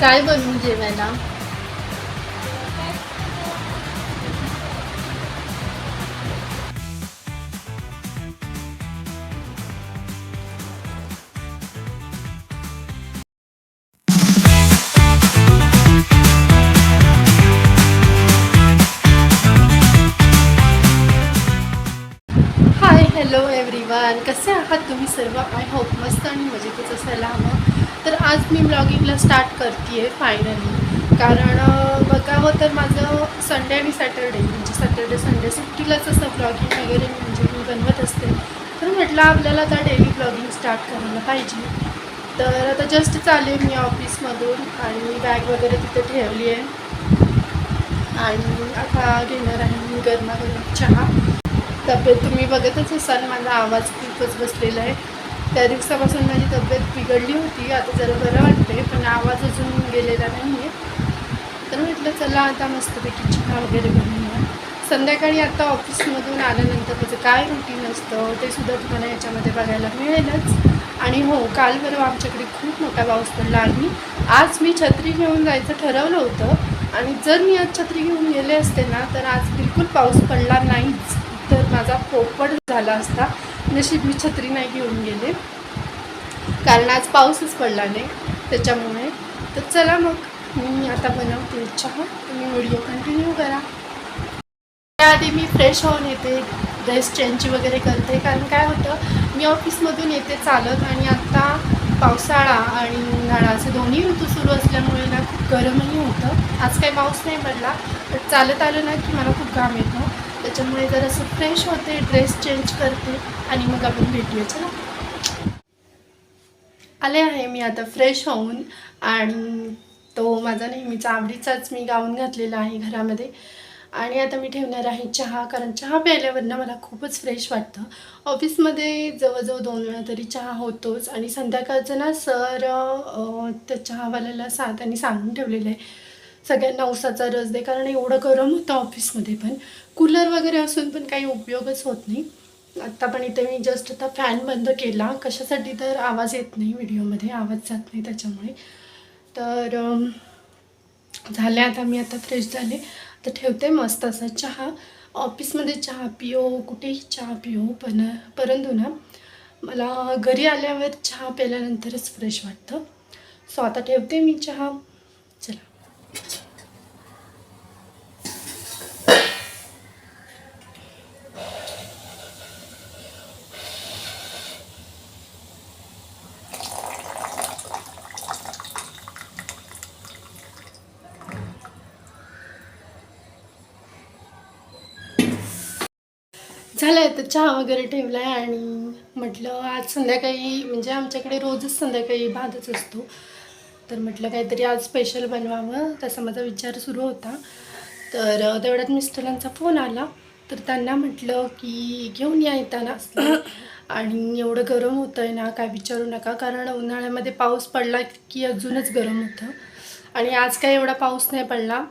काय बनवू जेवायला? हाय हॅलो एव्हरीवन कसे आहात तुम्ही सर्व? आय होप मस्त आणि मजेतच असायला हवं. तर आज मी ब्लॉगिंगला स्टार्ट करते आहे फायनली कारण बघावं तर माझं संडे आणि सॅटर्डे म्हणजे सॅटर्डे संडे सुट्टीलाच असं ब्लॉगिंग वगैरे म्हणजे मी बनवत असते. तर म्हटलं आपल्याला आता डेली ब्लॉगिंग स्टार्ट करायला पाहिजे. तर आता जस्ट चालेल मी ऑफिसमधून आणि बॅग वगैरे तिथे ठेवली आहे आणि आता घेणार आहे मी गरमागरम चहा. तब्येत तुम्ही बघतच असाल माझा आवाज खूपच बसलेला आहे. त्या दिवसापासून माझी तब्येत बिघडली होती आता जरा बरं वाटते पण आवाज अजून गेलेला नाही आहे तर म्हटलं चला आता मस्तपैकी चहा वगैरे बनवूया संध्याकाळी आता ऑफिसमधून आल्यानंतर त्याचं काय रुटीन असतं ते सुद्धा तुम्हाला याच्यामध्ये बघायला मिळेलच. आणि हो काल परवा आमच्याकडे खूप मोठा पाऊस पडला. आणि आज मी छत्री घेऊन जायचं ठरवलं होतं. आणि जर मी आज छत्री घेऊन गेले असते ना तर आज बिलकुल पाऊस पडला नाहीच. तर माझा पोपट झाला असता. नशीब मी छत्री नाही घेऊन गेले. कारण आज पाऊसच पडला नाही. त्याच्यामुळे तर चला मग मी आता बनवते चहा. तुम्ही व्हिडिओ कंटिन्यू करा. त्याआधी मी फ्रेश होऊन येते. ड्रेस चेंज वगैरे करते. कारण काय होतं मी ऑफिसमधून येते चालत आणि आत्ता पावसाळा आणि उन्हाळा असे दोन्ही ऋतू सुरू असल्यामुळे ना खूप गरमही होतं. आज काही पाऊस नाही पडला. तर चालत आलं ना की मला खूप घाम येतो. त्याच्यामुळे जरासं फ्रेश होते ड्रेस चेंज करते आणि मग आपण भेटूया. चला. आले आहे मी आता फ्रेश होऊन आणि तो माझा नेहमीचा आवडीचाच मी गाऊन घातलेला आहे घरामध्ये. आणि आता मी ठेवणार आहे चहा कारण चहा प्यायल्यावरनं मला खूपच फ्रेश वाटतं. ऑफिसमध्ये जवळजवळ दोन वेळा तरी चहा होतोच आणि संध्याकाळचं ना सर त्या चहावाल्याला सात आणि सांगून ठेवलेलं आहे. सगळ्यांना उसाचा रस दे कारण एवढं गरम होतं ऑफिसमध्ये पण. कूलर वगैरे असून पण काही उपयोगच होत नाही. आत्ता पण इथे मी जस्ट आता फॅन बंद केला. कशासाठी तर आवाज येत नाही व्हिडिओमध्ये आवाज जात नाही त्याच्यामुळे. तर झाले आता मी आता फ्रेश झाले. तर ठेवते मस्त असा चहा. ऑफिसमध्ये चहा पिओ कुठेही चहा पिओ पण परंतु ना मला घरी आल्यावर चहा प्यायल्यानंतरच फ्रेश वाटतं. सो आता ठेवते मी चहा. चला. झालं तर चहा वगैरे ठेवला आहे आणि म्हटलं आज संध्याकाळी म्हणजे आमच्याकडे रोजच संध्याकाळी भातच असतो. तर म्हटलं काहीतरी आज स्पेशल बनवावं. तसा माझा विचार सुरू होता. तर तेवढ्यात मिस्टरांचा फोन आला. तर त्यांना म्हटलं की घेऊन या येताना. आणि एवढं गरम होतं आहे ना काय विचारू नका. कारण उन्हाळ्यामध्ये पाऊस पडला की अजूनच गरम होतं. आणि आज काय एवढा पाऊस नाही पडला.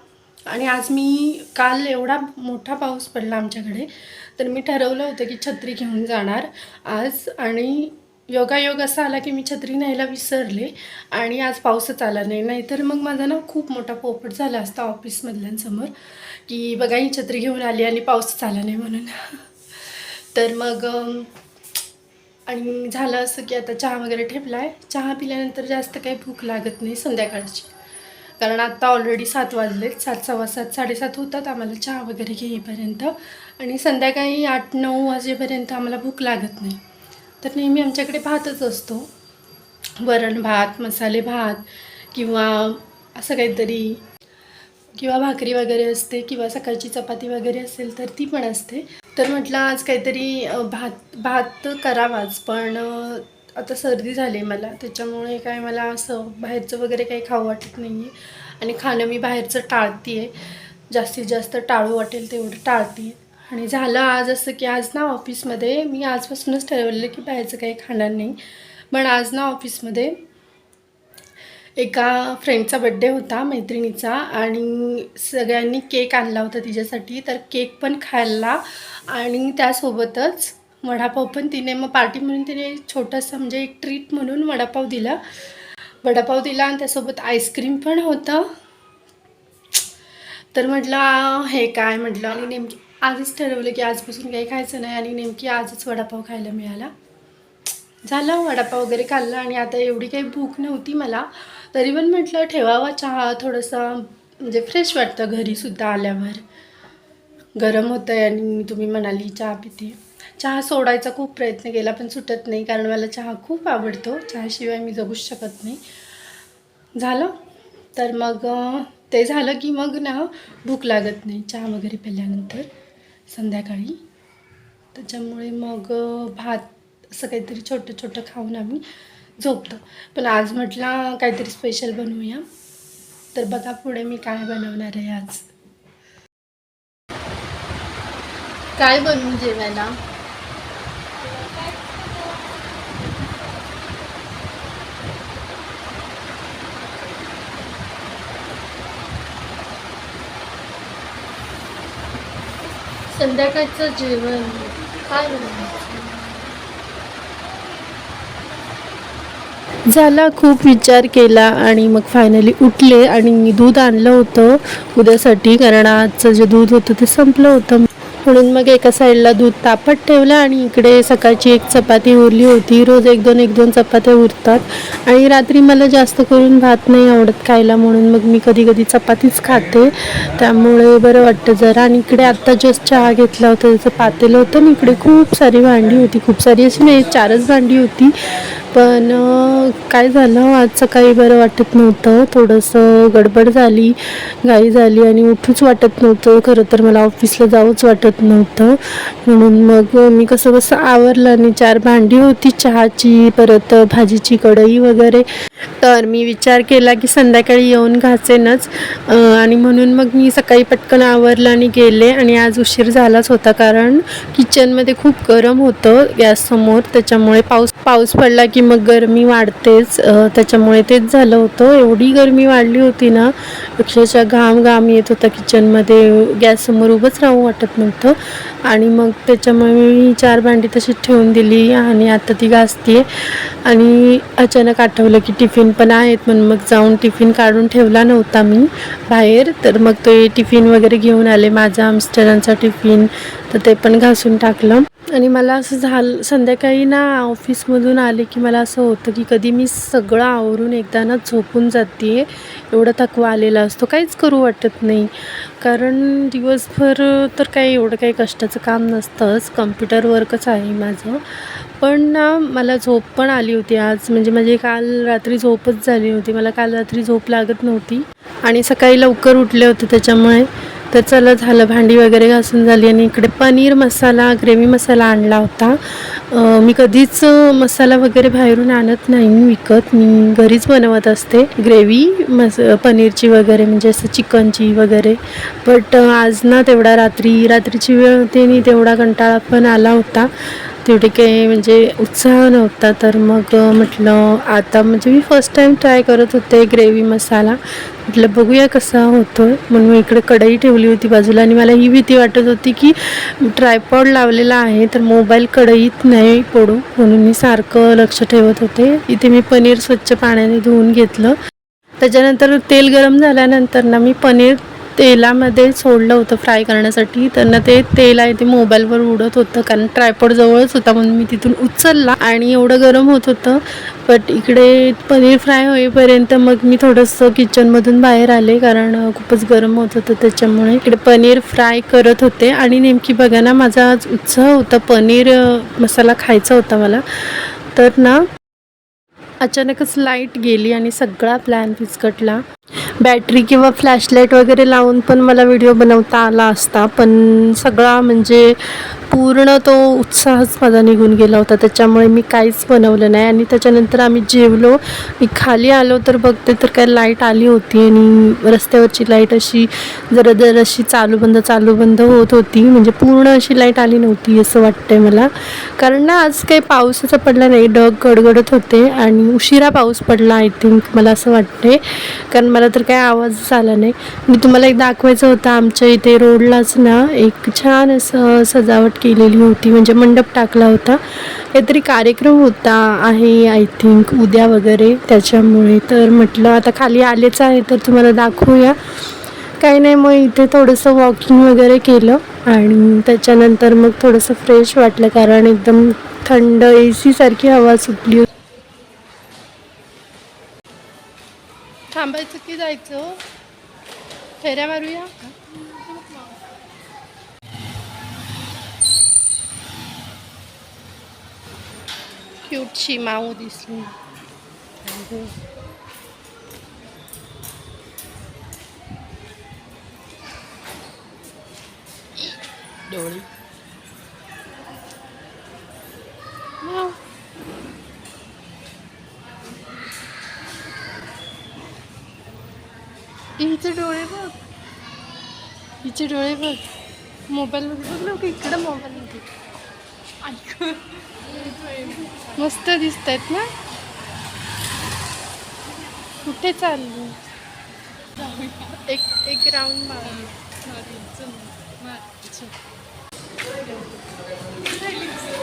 आणि आज मी काल एवढा मोठा पाऊस पडला आमच्याकडे. तर मी ठरवलं होतं की छत्री घेऊन जाणार आज. आणि योगायोग असा आला की मी छत्री न्यायला विसरले आणि आज पाऊसच आला नाही. नाहीतर मग माझा ना खूप मोठा पोपट झाला असता ऑफिसमधल्यांसमोर की बघा ही छत्री घेऊन आली आणि पाऊसच आला नाही म्हणून. तर मग आणि झालं असं की आता चहा वगैरे ठेवला आहे चहा पिल्यानंतर जास्त काही भूक लागत नाही संध्याकाळची. कारण आत्ता ऑलरेडी सात वाजलेत. सात सव्वा सात साडेसात होतात आम्हाला चहा वगैरे घेईपर्यंत. आणि संध्याकाळी आठ नऊ वाजेपर्यंत आम्हाला भूक लागत नाही. तर नेहमी आमच्याकडे भातच असतो. वरण भात मसाले भात किंवा असं काहीतरी किंवा भाकरी वगैरे असते किंवा सकाळची चपाती वगैरे असेल तर ती पण असते. तर म्हटलं आज काहीतरी भात भात करावाच पण आता सर्दी झाली मला. त्याच्यामुळे काय मला असं बाहेरचं वगैरे काही खाऊ वाटत नाही आहे आणि खाणं मी बाहेरचं टाळते आहे जास्तीत जास्त टाळू वाटेल तेवढं टाळते आणि झालं आज असं की आज ना ऑफिसमध्ये मी आजपासूनच ठरवलेलं की बाहेरचं काही खाणार नाही. पण आज ना ऑफिसमध्ये एका फ्रेंडचा बड्डे होता मैत्रिणीचा आणि सगळ्यांनी केक आणला होता तिच्यासाठी. तर केक पण खाल्ला आणि त्यासोबतच वडापाव पण तिने मग पार्टी म्हणून तिने छोटंसं म्हणजे एक ट्रीट म्हणून वडापाव दिला. वडापाव दिला आणि त्यासोबत आईस्क्रीम पण होतं. तर म्हटलं हे काय? म्हटलं आणि नेमकी आजच ठरवलं की आजपासून काही खायचं नाही आणि नेमकी आजच वडापाव खायला मिळाला. झालं वडापाव वगैरे खाल्लं आणि आता एवढी काही भूक नव्हती मला. तरी पण म्हटलं ठेवावा चहा थोडंसं म्हणजे फ्रेश वाटतं घरीसुद्धा आल्यावर. गरम होतं आहे आणि तुम्ही म्हणाली चहा पिते. चहा सोडायचा खूप प्रयत्न केला पण सुटत नाही कारण मला चहा खूप आवडतो. चहाशिवाय मी जगूच शकत नाही. झालं? तर मग ते झालं की मग ना भूक लागत नाही चहा वगैरे पिल्यानंतर. संध्याकाळी. त्याच्यामुळे मग भात असं काहीतरी छोटं छोटं खाऊन आम्ही झोपतो. पण आज म्हटलं काहीतरी स्पेशल बनवूया. तर बघा पुढे मी काय बनवणार आहे आज. काय बनवू जेवायला? संध्याकाळचं जेवण. काय झाला खूप विचार केला आणि मग फायनली उठले आणि दूध आणलं होतं उद्यासाठी. कारण आजचं जे दूध होतं ते संपलं होतं. म्हणून मग एका साईडला दूध तापत ठेवलं आणि इकडे सकाळची एक चपाती उरली होती. रोज एक दोन एक दोन चपात्या उरतात. आणि रात्री मला जास्त करून भात नाही आवडत खायला म्हणून मग मी कधी कधी चपातीच खाते. त्यामुळे बरं वाटतं जरा. आणि इकडे आत्ता जस्ट चहा घेतला होता. त्याचं पातेलं होतं आणि इकडे खूप सारी भांडी होती. खूप सारी अशी नाही चारच भांडी होती. पण काय झालं? आज सकाळी बरं वाटत नव्हतं. थोडंसं गडबड झाली घाई झाली आणि उठूच वाटत नव्हतं. खरं तर मला ऑफिसला जाऊच वाटत नव्हतं. म्हणून मग मी कसं कसं आवरलं आणि चार भांडी होती चहाची परत भाजीची कढई वगैरे. तर मी विचार केला की संध्याकाळी येऊन घासेनच. आणि म्हणून मग मी सकाळी पटकन आवरलं आणि गेले आणि आज उशीर झालाच होता कारण किचनमध्ये खूप गरम होतं गॅससमोर. त्याच्यामुळे पाऊस पाऊस पडला की मग गरमी वाढतेच त्याच्यामुळे तेच झालं होतं. एवढी गरमी वाढली होती ना अक्षरशः घाम घाम येत होता किचनमध्ये. गॅससमोर उभंच राहू वाटत नव्हतं. आणि मग त्याच्यामुळे मी चार भांडी तशीच ठेवून दिली आणि आता ती घासते आणि अचानक आठवलं की टिफिन पण आहेत म्हणून मग जाऊन टिफिन काढून ठेवला नव्हता मी बाहेर. तर मग ते टिफिन वगैरे घेऊन आले. माझा मिस्टरांचा टिफिन तर ते पण घासून टाकलं. आणि मला असं झालं संध्याकाळी ना ऑफिसमधून आले की मला असं होतं की कधी मी सगळं आवरून एकदा ना झोपून जाते. एवढा थकवा आलेला असतो. काहीच करू वाटत नाही. कारण दिवसभर तर काही एवढं काही कष्टाचं काम नसतंच. कम्प्युटर वर्कच आहे माझं. पण ना मला झोप पण आली होती आज. म्हणजे माझी काल रात्री झोपच झाली होती मला काल रात्री झोप लागत नव्हती. आणि सकाळी लवकर उठले होते त्याच्यामुळे. तर चला झालं भांडी वगैरे घासून झाली आणि इकडे पनीर मसाला ग्रेव्ही मसाला आणला होता. मी कधीच मसाला वगैरे बाहेरून आणत नाही विकत. मी घरीच बनवत असते ग्रेव्ही मस पनीरची वगैरे म्हणजे असं चिकनची वगैरे. बट आज ना तेवढा रात्री रात्रीची वेळ होती आणि तेवढा कंटाळा पण आला होता. तेवढे काही म्हणजे उत्साह नव्हता तर मग म्हटलं आता म्हणजे मी फर्स्ट टाईम ट्राय करत होते ग्रेव्ही मसाला म्हटलं बघूया कसा होतो म्हणून मी इकडे कढई ठेवली होती बाजूला आणि मला ही भीती वाटत होती की ट्रायपॉड लावलेला आहे तर मोबाईल कढईत नाही पडू. म्हणून मी सारखं लक्ष ठेवत होते. इथे मी पनीर स्वच्छ पाण्याने धुवून घेतलं. त्याच्यानंतर तेल गरम झाल्यानंतर ना मी पनीर तेलामध्ये सोडलं होतं फ्राय करण्यासाठी. त्यांना ते तेल आहे ते मोबाईलवर उडत होतं. कारण ट्रायपॉड जवळच होता म्हणून मी तिथून उचलला. आणि एवढं गरम होत होतं. बट इकडे पनीर फ्राय होईपर्यंत मग मी थोडंसं किचनमधून बाहेर आले. कारण खूपच गरम होत होतं त्याच्यामुळे. इकडे पनीर फ्राय करत होते. आणि नेमकी बघा ना माझा आज उत्साह होता. पनीर मसाला खायचा होता मला. तर ना अचानकच लाइट गेली आणि सगळा प्लॅन फिसकटला बॅटरी किंवा फ्लॅशलाईट वगैरे लावून पण मला व्हिडिओ बनवता आला असता. पण सगळा म्हणजे पूर्ण तो उत्साहच माझा निघून गेला होता. त्याच्यामुळे मी काहीच बनवलं नाही आणि त्याच्यानंतर आम्ही जेवलो. मी खाली आलो तर बघते तर काय लाइट आली होती आणि रस्त्यावरची लाइट अशी जरा जर अशी चालू बंद चालू बंद होत होती. म्हणजे पूर्ण अशी लाइट आली नव्हती असं वाटतंय मला. कारण ना आज काही पाऊस पडला नाही. ढग गडगडत होते आणि उशिरा पाऊस पडला आय थिंक मला असं वाटते कारण मला तर काही आवाजच आला नाही. मी तुम्हाला एक दाखवायचं होतं. आमच्या इथे रोडलाच ना एक छान असं सजावट केलेली होती. म्हणजे मंडप टाकला होता. काहीतरी कार्यक्रम होता आहे आय थिंक उद्या वगैरे त्याच्यामुळे. तर म्हटलं आता खाली आलेच आहे तर तुम्हाला दाखवूया. काही नाही मग इथे थोडंसं वॉकिंग वगैरे केलं आणि त्याच्यानंतर मग थोडंसं फ्रेश वाटलं कारण एकदम थंड ए सारखी हवा सुटली होती. थांबायचं की जायचं? फेऱ्या मारूया? क्यूटशी माऊ दिसली डोळी माऊ हिचे डोळे बघ हिचे डोळे बघ मोबाईलमध्ये बघ लोक इकडं मोबाईलमध्ये ऐक मस्त दिसत आहेत ना? कुठे चालली? एक एक राऊंड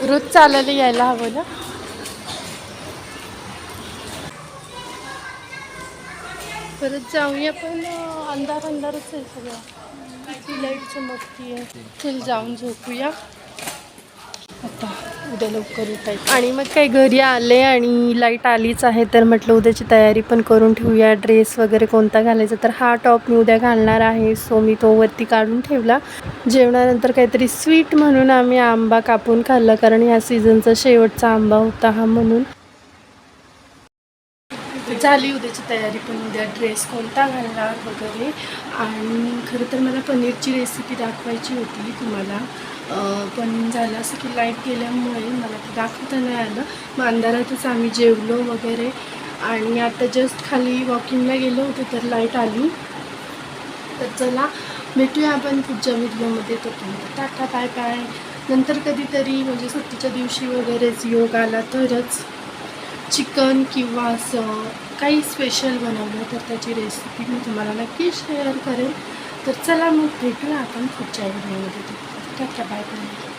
रोज चालायला यायला हवं ना? परत जाऊया पण अंधार अंधारच आहे सगळं. लाइट चमकती आहे. चल जाऊन झोपूया. आता उद्या लवकर उठायचं. आणि मग काही घरी आले आणि लाइट आलीच आहे तर म्हटलं उद्याची तयारी पण करून ठेवूया. ड्रेस वगैरे कोणता घालायचा तर हा टॉप मी उद्या घालणार आहे. सो मी तो वरती काढून ठेवला. जेवणानंतर काहीतरी स्वीट म्हणून आम्ही आंबा कापून खाल्ला कारण ह्या सीझनचा शेवटचा आंबा होता हा म्हणून. झाली उद्याची तयारी पण. उद्या ड्रेस कोणता घालणार वगैरे. आणि खरं तर मला पनीरची रेसिपी दाखवायची होती तुम्हाला. पण झालं असं की लाइट गेल्यामुळे मला ते दाखवता नाही आलं. मग अंधारातच आम्ही जेवलो वगैरे. आणि आता जस्ट खाली वॉकिंगला गेलो होतो तर लाइट आली. तर चला भेटूया आपण पुढच्या व्हिडिओमध्ये तोपर्यंत टाटा बाय बाय नंतर कधीतरी म्हणजे सुट्टीच्या दिवशी वगैरेच योग आला तरच. चिकन किंवा असं काही स्पेशल बनवलं तर त्याची रेसिपी मी तुम्हाला नक्की शेअर करेन. तर चला मग भेटूया आपण पुढच्या व्हिडिओमध्ये टाटा बाय बाय